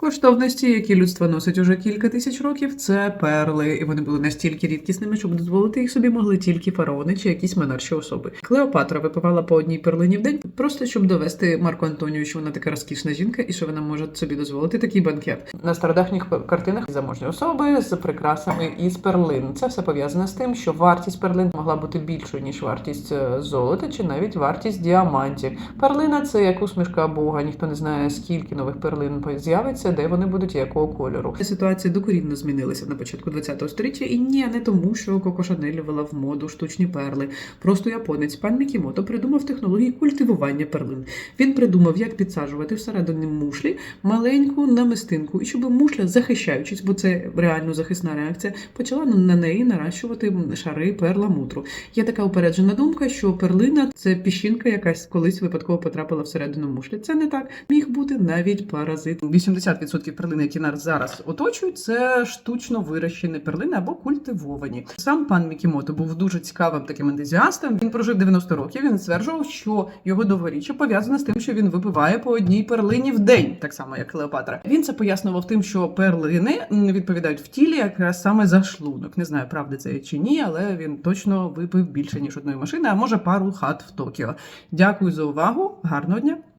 Коштовності, які людство носить уже кілька тисяч років, це перли, і вони були настільки рідкісними, щоб дозволити їх собі могли тільки фараони чи якісь монарші особи. Клеопатра випивала по одній перлині в день, просто щоб довести Марку Антонію, що вона така розкішна жінка і що вона може собі дозволити такий банкет. На стародавніх картинах заможні особи з прикрасами із перлин. Це все пов'язане з тим, що вартість перлин могла бути більшою ніж вартість е, золота чи навіть вартість діамантів. Перлина це як усмішка Бога. Ніхто не знає, скільки нових перлин з'явиться, де вони будуть якого кольору. Ситуація докорінно змінилася на початку ХХ століття, і ні, не тому, що Коко Шанель ввела в моду штучні перли. Просто японець пан Мікімото придумав технології культивування перлин. Він придумав, як підсаджувати всередині мушлі маленьку намистинку, і щоб мушля, захищаючись, бо це реально захисна реакція, почала на неї наращувати шари перламутру. Є така упереджена думка, що перлина це піщинка, якась колись випадково потрапила всередину мушлі. Це не так. Міг бути навіть паразит. 80% перлин, які нас зараз оточують, це штучно вирощені перлини або культивовані. Сам пан Мікімото був дуже цікавим таким ентузіастом. Він прожив 90 років. Він стверджував, що його довгоріччя пов'язане з тим, що він випиває по одній перлині в день, так само як Клеопатра. Він це пояснював тим, що перлини відповідають в тілі якраз саме за шлунок. Не знаю, правда це чи ні, але він точно випив більше ніж одної машини, а може пару хат в Токіо. Дякую за увагу. Гарного дня!